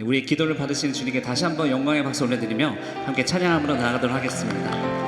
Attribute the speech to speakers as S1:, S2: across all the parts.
S1: 우리의 기도를 받으시는 주님께 다시 한번 영광의 박수 올려드리며 함께 찬양함으로 나아가도록 하겠습니다.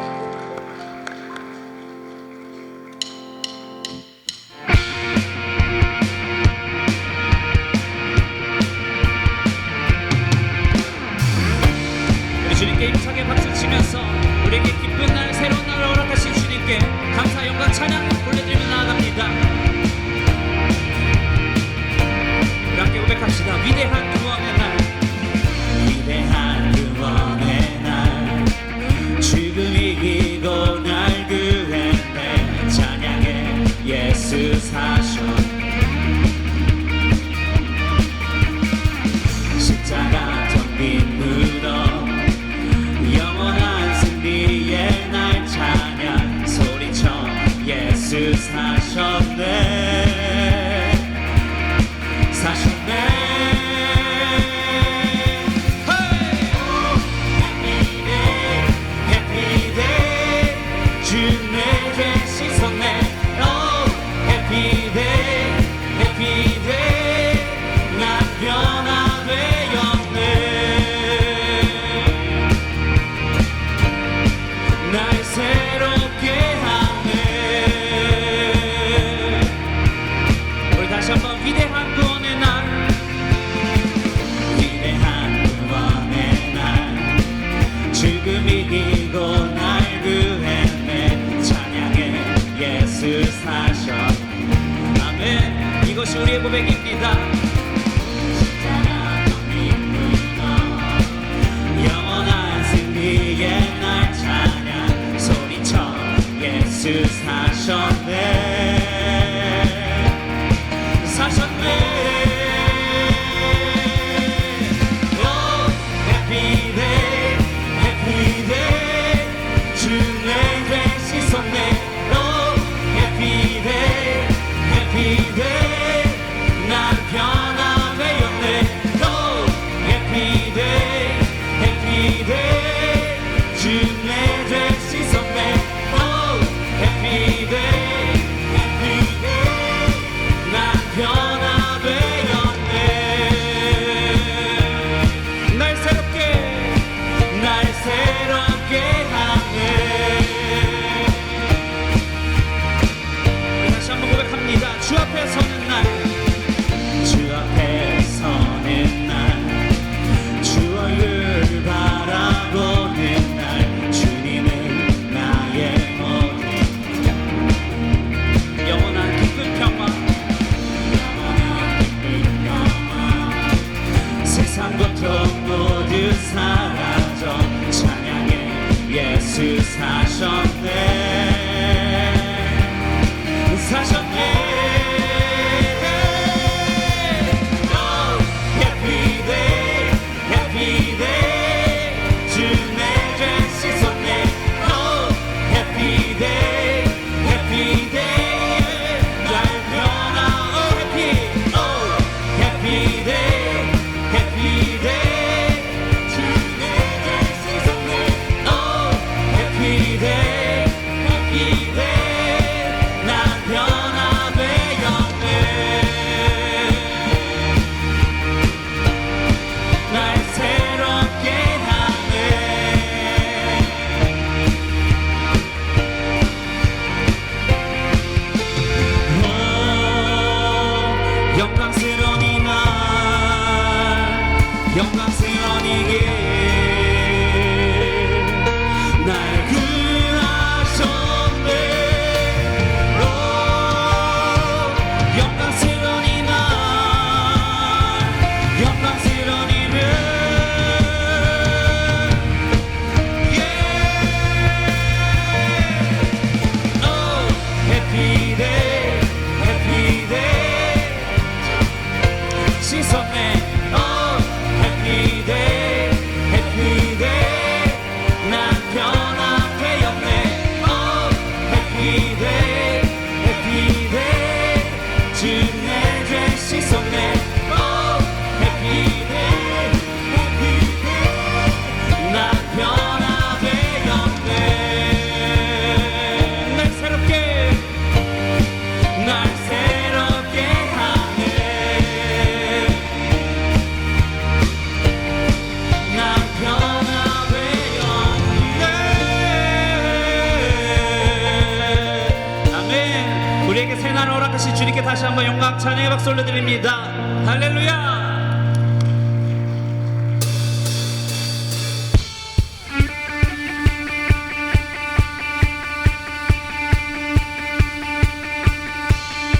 S1: 한번 영광 찬양의 박수 올려드립니다. 할렐루야!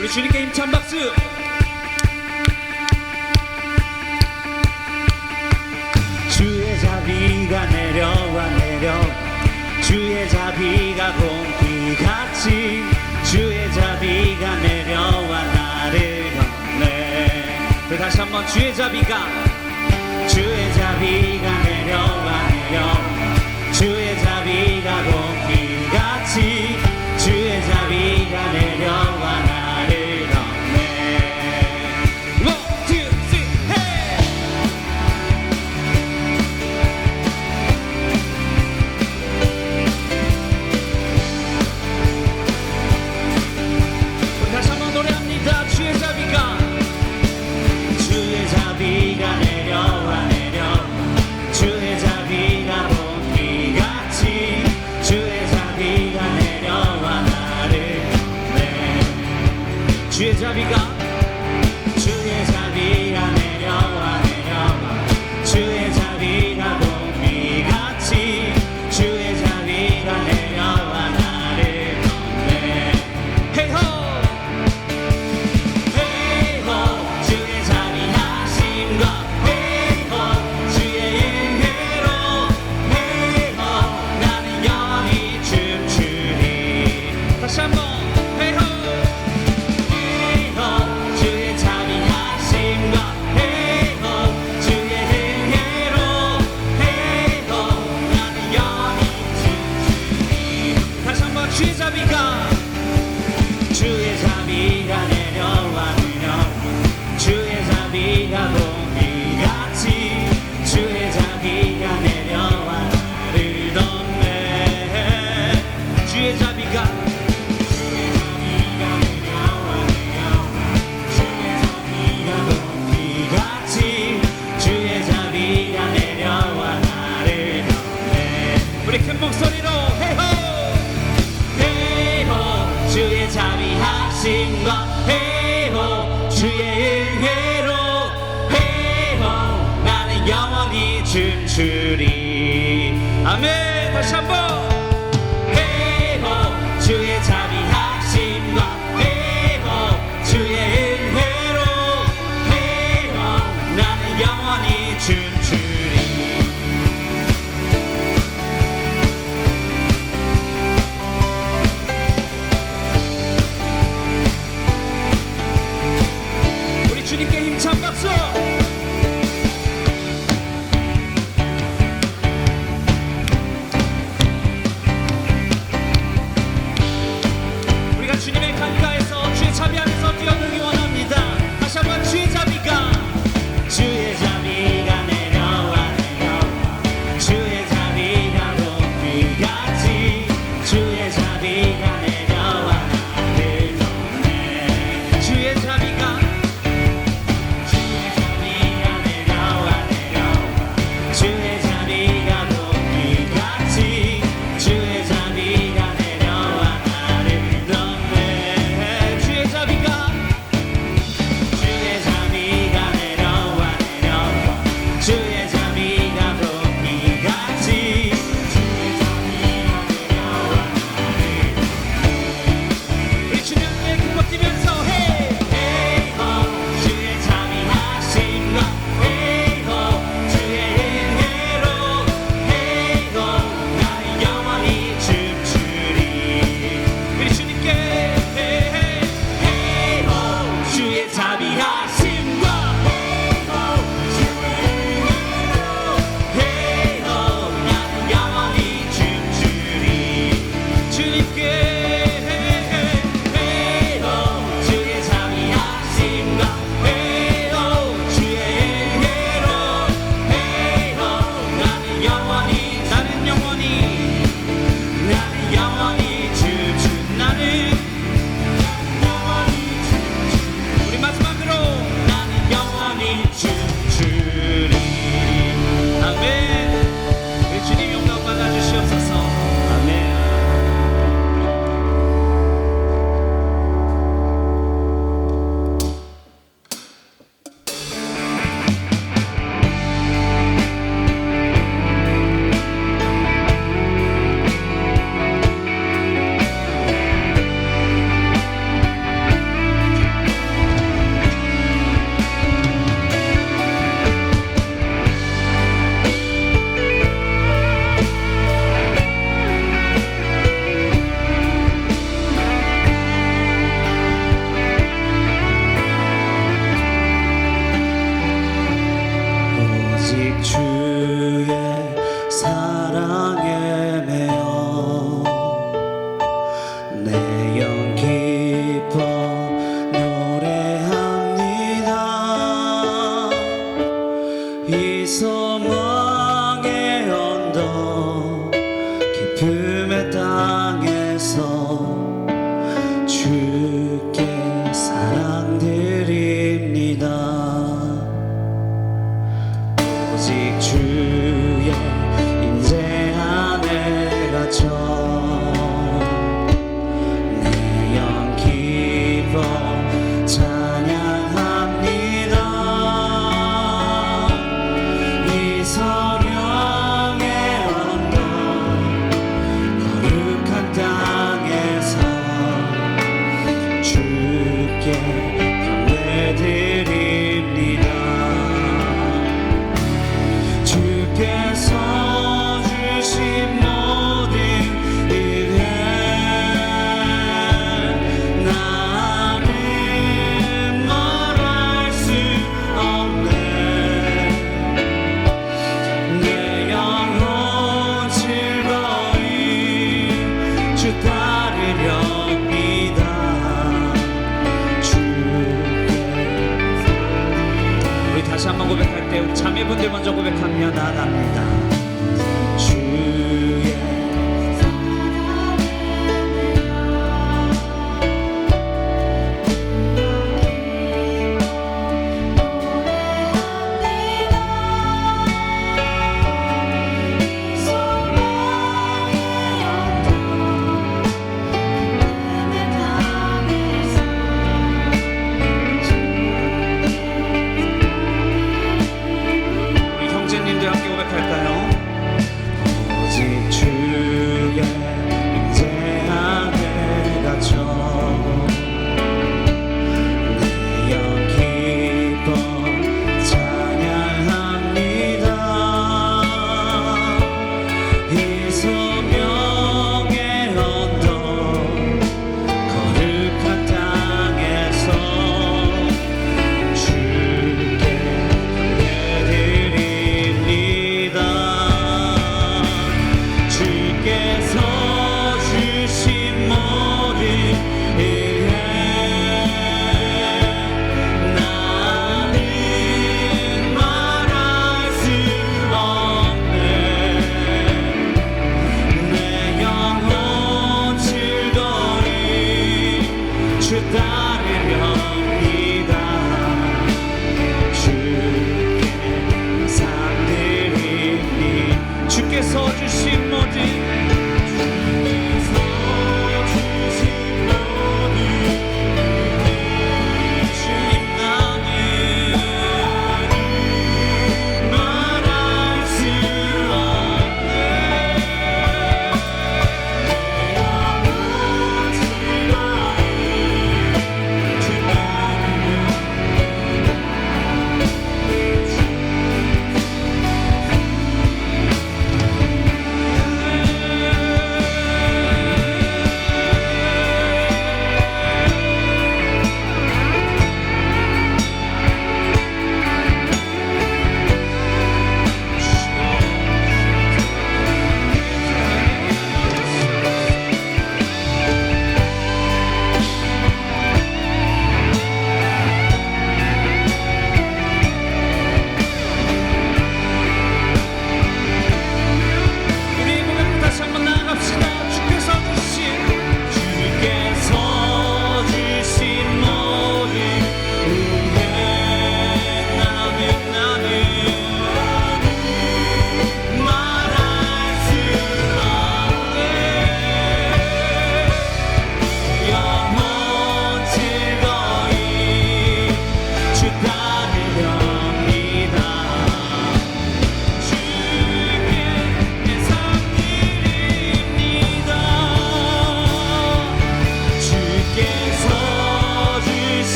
S1: 우리 주님께 임찬 박수.
S2: 주의 자비가 내려와 내려 주의 자비가 공기같이. 주의 자비가 내려
S1: 다시 한번 주의 자비가
S2: 주의 자비가 내려와 내려 주의 자비가 공기같이 주의 자비가 내려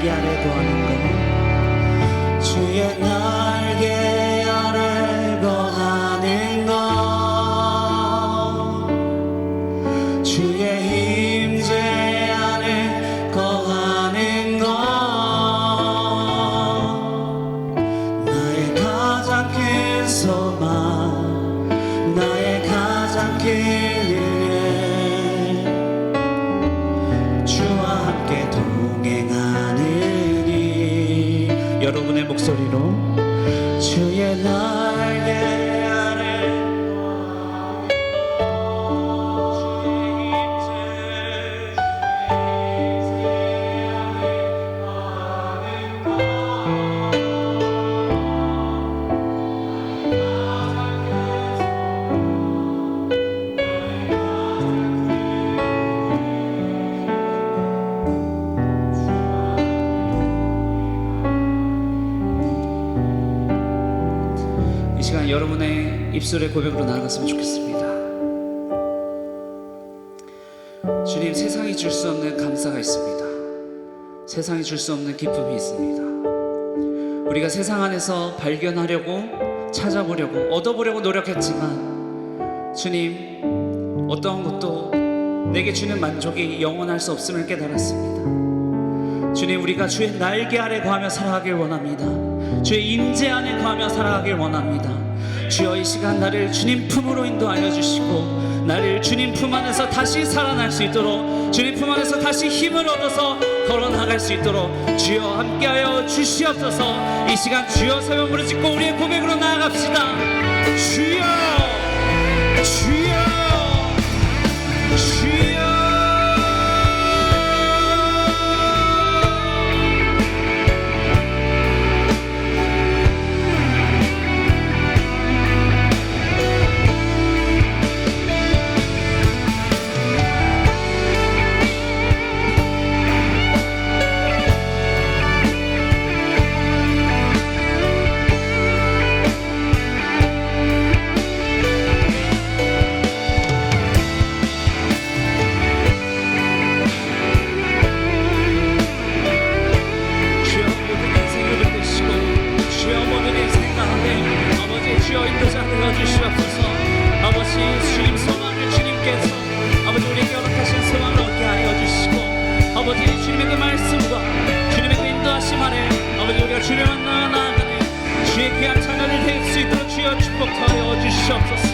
S1: प्यारे तो आनंद 주의
S2: 날개
S1: 입술의 고백으로 나아갔으면 좋겠습니다. 주님 세상이 줄 수 없는 감사가 있습니다. 세상이 줄 수 없는 기쁨이 있습니다. 우리가 세상 안에서 발견하려고 찾아보려고 얻어보려고 노력했지만 주님 어떠한 것도 내게 주는 만족이 영원할 수 없음을 깨달았습니다. 주님 우리가 주의 날개 아래 거하며 살아가길 원합니다. 주의 임재 안에 거하며 살아가길 원합니다. 주여 이 시간 나를 주님 품으로 인도하여 주시고 나를 주님 품 안에서 다시 살아날 수 있도록 주님 품 안에서 다시 힘을 얻어서 걸어 나갈 수 있도록 주여 함께하여 주시옵소서. 이 시간 주여 세번 부르짖고 우리의 고백으로 나아갑시다. 주여 주여 귀한 자녀를 될수 있도록 주여 축복하여 주시옵소서